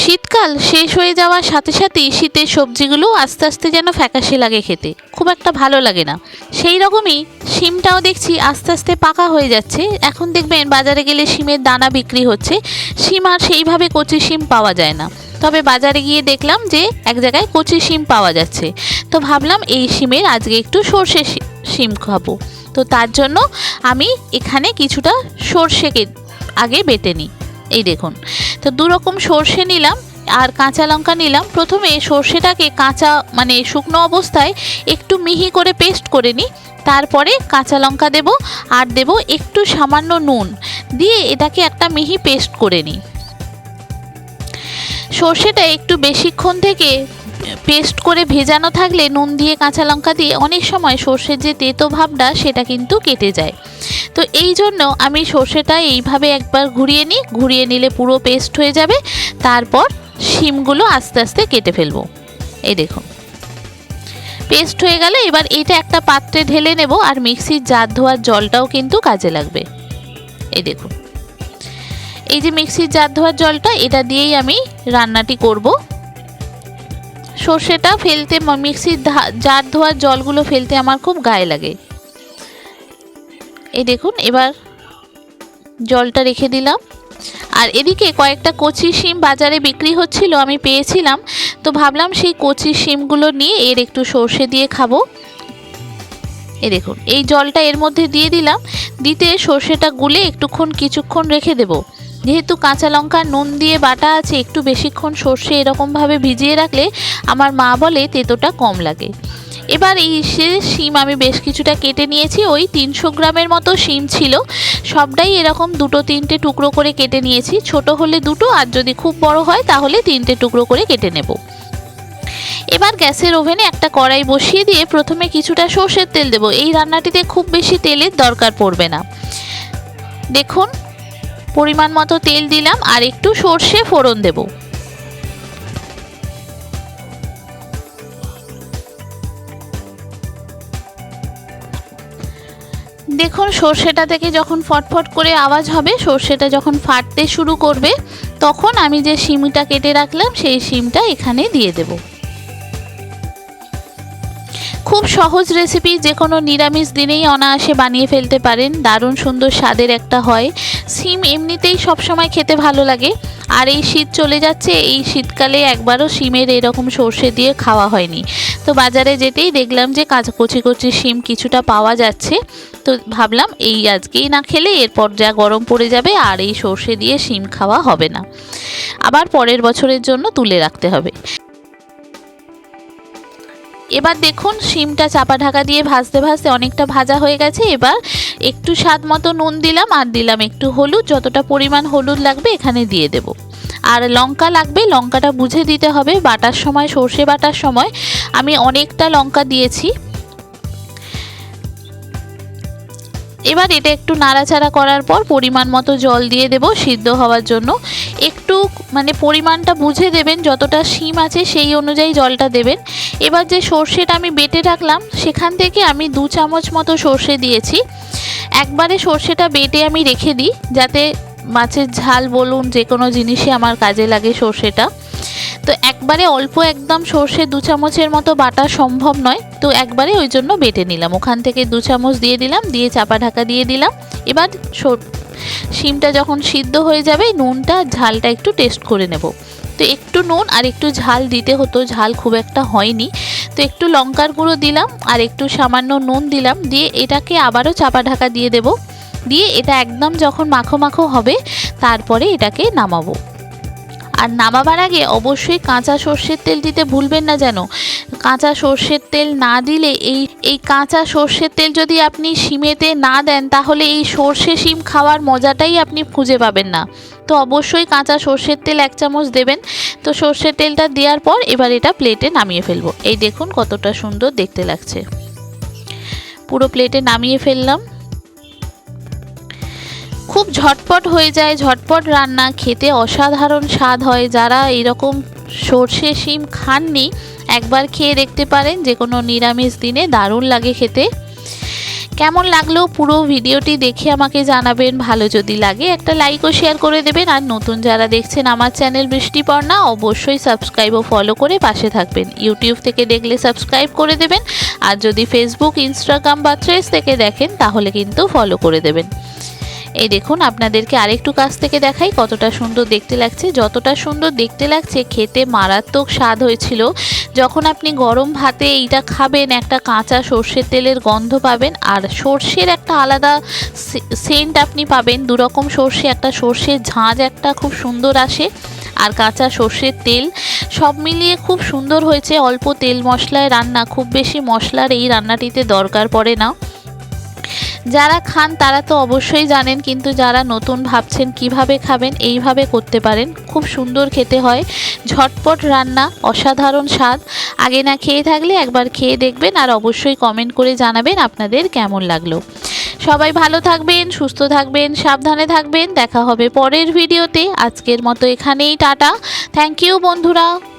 শীতকাল শেষ হয়ে যাওয়ার সাথে সাথেই শীতের সবজিগুলো আস্তে আস্তে যেন ফ্যাকাশে লাগে খেতে। খুব একটা ভালো লাগে না। সেই রকমই শিমটাও দেখছি আস্তে আস্তে পাকা হয়ে যাচ্ছে। এখন দেখবেন বাজারে গেলে শিমের দানা বিক্রি হচ্ছে। শিম আর সেইভাবে কচি শিম পাওয়া যায় না। তবে বাজারে গিয়ে দেখলাম যে এক জায়গায় কচি শিম পাওয়া যাচ্ছে। তো ভাবলাম এই শিমের আজকে একটু সর্ষে শিম খাব। তো তার জন্য আমি এখানে কিছুটা সর্ষেকে আগে বেটে নিই। এই দেখুন। তো দু রকম সর্ষে নিলাম আর কাঁচা লঙ্কা নিলাম। প্রথমে সর্ষেটাকে কাঁচা মানে শুকনো অবস্থায় একটু মিহি করে পেস্ট করে নিই। তারপরে কাঁচা লঙ্কা দেব আর দেব একটু সামান্য নুন। দিয়ে এটাকে একটা মিহি পেস্ট করে নিই। সর্ষেটা একটু বেশিক্ষণ থেকে পেস্ট করে ভেজানো থাকলে নুন দিয়ে কাঁচা লঙ্কা দিয়ে অনেক সময় সর্ষের যে তেতো ভাবটা সেটা কিন্তু কেটে যায়। তো এই জন্য আমি সর্ষেটা এইভাবে একবার ঘুরিয়ে নিই। ঘুরিয়ে নিলে পুরো পেস্ট হয়ে যাবে। তারপর শিমগুলো আস্তে আস্তে কেটে ফেলব। এই দেখুন। পেস্ট হয়ে গেলে এবার এটা একটা পাত্রে ঢেলে নেব আর মিক্সির জার ধোয়ার জলটাও কিন্তু কাজে লাগবে। এই দেখুন। এই যে মিক্সির জার ধোয়ার জলটা, এটা দিয়েই আমি রান্নাটি করব। সর্ষেটা ফেলতে মিক্সির জার ধোয়ার জলগুলো ফেলতে আমার খুব গায়ে লাগে। এই দেখুন, এবার জলটা রেখে দিলাম। আর এদিকে কয়েকটা কচি শিম বাজারে বিক্রি হচ্ছিল, আমি পেয়েছিলাম। তো ভাবলাম সেই কচি শিমগুলো নিয়ে এর একটু সর্ষে দিয়ে খাব। এ দেখুন, এই জলটা এর মধ্যে দিয়ে দিলাম। দিতে সর্ষেটা গুলে একটুক্ষণ, কিছুক্ষণ রেখে দেব। যেহেতু কাঁচা লঙ্কা, নুন দিয়ে বাটা আছে, একটু বেশিক্ষণ সর্ষে এরকমভাবে ভিজিয়ে রাখলে আমার মা বলে তেতোটা কম লাগে। এবার এই সে শিম আমি বেশ কিছুটা কেটে নিয়েছি। ওই তিনশো গ্রামের মতো শিম ছিল। সবটাই এরকম দুটো তিনটে টুকরো করে কেটে নিয়েছি। ছোট হলে দুটো, আর যদি খুব বড় হয় তাহলে তিনটে টুকরো করে কেটে নেব। এবার গ্যাসের ওভেনে একটা কড়াই বসিয়ে দিয়ে প্রথমে কিছুটা সর্ষের তেল দেবো। এই রান্নাটিতে খুব বেশি তেলের দরকার পড়বে না। দেখুন, পরিমাণ মতো তেল দিলাম, আর একটু সর্ষে ফোড়ন দেবো। দেখুন, সর্ষেটা থেকে যখন ফটফট করে আওয়াজ হবে, সর্ষেটা যখন ফাটতে শুরু করবে, তখন আমি যে শিমটা কেটে রাখলাম, সেই শিমটা এখানে দিয়ে দেব। খুব সহজ রেসিপি যে কোনো নিরামিষ দিনেই অনায়াসে বানিয়ে ফেলতে পারেন। দারুণ সুন্দর স্বাদের একটা হয়। সিম এমনিতেই সবসময় খেতে ভালো লাগে। আর এই শীত চলে যাচ্ছে, এই শীতকালে একবারও সিমের এরকম সর্ষে দিয়ে খাওয়া হয়নি। তো বাজারে যেতেই দেখলাম যে কাঁচা কচি কচি সিম কিছুটা পাওয়া যাচ্ছে। তো ভাবলাম এই আজকেই না খেলে এরপর যা গরম পড়ে যাবে আর এই সর্ষে দিয়ে সিম খাওয়া হবে না। আবার পরের বছরের জন্য তুলে রাখতে হবে। এবার দেখুন, শিমটা চাপা ঢাকা দিয়ে ভাজতে ভাজতে অনেকটা ভাজা হয়ে গেছে। এবার একটু স্বাদ মতো নুন দিলাম আর দিলাম একটু হলুদ। যতটা পরিমাণ হলুদ লাগবে এখানে দিয়ে দেব। আর লঙ্কা লাগবে, লঙ্কাটা বুঝে দিতে হবে। বাটার সময়, সর্ষে বাটার সময় আমি অনেকটা লঙ্কা দিয়েছি। এবার এটা একটু নাড়াচাড়া করার পর পরিমাণ মতো জল দিয়ে দেব সিদ্ধ হওয়ার জন্য। একটু মানে পরিমাণটা বুঝে দেবেন, যতটা শিম আছে সেই অনুযায়ী জলটা দেবেন। এবার যে সর্ষেটা আমি বেটে রাখলাম, সেখান থেকে আমি দু চামচ মতো সর্ষে দিয়েছি। একবারে সর্ষেটা বেটে আমি রেখে দিই, যাতে মাছের ঝাল বলুন, যে কোনো জিনিসে আমার কাজে লাগে সর্ষেটা। তো একবারে অল্প একদম সর্ষে দু চামচের মতো বাটা সম্ভব নয়, তো একবারে ওই জন্য বেটে নিলাম। ওখান থেকে দু চামচ দিয়ে দিলাম, দিয়ে চাপা ঢাকা দিয়ে দিলাম। এবার শিমটা যখন সিদ্ধ হয়ে যাবে, নুনটা ঝালটা একটু টেস্ট করে নেব। তো একটু নুন আর একটু ঝাল দিতে হতো, ঝাল খুব একটা হয়নি। তো একটু লঙ্কার গুঁড়ো দিলাম আর একটু সামান্য নুন দিলাম, দিয়ে এটাকে আবারও চাপা ঢাকা দিয়ে দেব। দিয়ে এটা একদম যখন মাখো মাখো হবে, তারপরে এটাকে নামাবো। আর নামাবার আগে অবশ্যই কাঁচা সর্ষের তেল দিতে ভুলবেন না যেন। কাঁচা সর্ষের তেল না দিলে এই এই কাঁচা সর্ষের তেল যদি আপনি শিমেতে না দেন, তাহলে এই সর্ষে শিম খাওয়ার মজাটাই আপনি খুঁজে পাবেন না। তো অবশ্যই কাঁচা সর্ষের তেল এক চামচ দেবেন। তো সর্ষের তেলটা দেওয়ার পর এবার এটা প্লেটে নামিয়ে ফেলব। এই দেখুন কতটা সুন্দর দেখতে লাগছে। পুরো প্লেটে নামিয়ে ফেললাম। খুব ঝটপট হয়ে যায়, ঝটপট রান্না। খেতে অসাধারণ স্বাদ হয়। যারা এরকম সর্ষে শিম খাননি, একবার খেয়ে দেখতে পারেন যে কোনো নিরামিষ দিনে দারুণ লাগে খেতে। কেমন লাগল পুরো ভিডিওটি দেখে আমাকে জানাবেন। ভালো যদি লাগে একটা লাইক ও শেয়ার করে দেবেন। আর নতুন যারা দেখছেন আমার চ্যানেল বৃষ্টিপর্ণা অবশ্যই সাবস্ক্রাইব ও ফলো করে পাশে থাকবেন। ইউটিউব থেকে দেখলে সাবস্ক্রাইব করে দেবেন। আর যদি ফেসবুক ইনস্টাগ্রাম বা ট্রেস থেকে দেখেন, তাহলে কিন্তু ফলো করে দেবেন। এই দেখুন, আপনাদেরকে আরেকটু কাছ থেকে দেখাই কতটা সুন্দর দেখতে লাগছে। যতটা সুন্দর দেখতে লাগছে, খেতে মারাত্মক স্বাদ হয়েছিল। যখন আপনি গরম ভাতে এইটা খাবেন, একটা কাঁচা সর্ষের তেলের গন্ধ পাবেন, আর সর্ষের একটা আলাদা সেন্ট আপনি পাবেন। দুরকম সর্ষে, একটা সর্ষের ঝাঁজ একটা খুব সুন্দর আসে, আর কাঁচা সর্ষের তেল। সব মিলিয়ে খুব সুন্দর হয়েছে। অল্প তেল মশলায় রান্না, খুব বেশি মশলার এই রান্নাটিতে দরকার পড়ে না। যারা খান তারা তো অবশ্যই জানেন, কিন্তু যারা নতুন ভাবছেন কীভাবে খাবেন, এইভাবে করতে পারেন। খুব সুন্দর খেতে হয়। ঝটপট রান্না, অসাধারণ স্বাদ। আগে না খেয়ে থাকলে একবার খেয়ে দেখবেন আর অবশ্যই কমেন্ট করে জানাবেন আপনাদের কেমন লাগল। সবাই ভালো থাকবেন, সুস্থ থাকবেন, সাবধানে থাকবেন। দেখা হবে পরের ভিডিওতে আজকের মতো এখানেই, টাটা। থ্যাংক ইউ বন্ধুরা।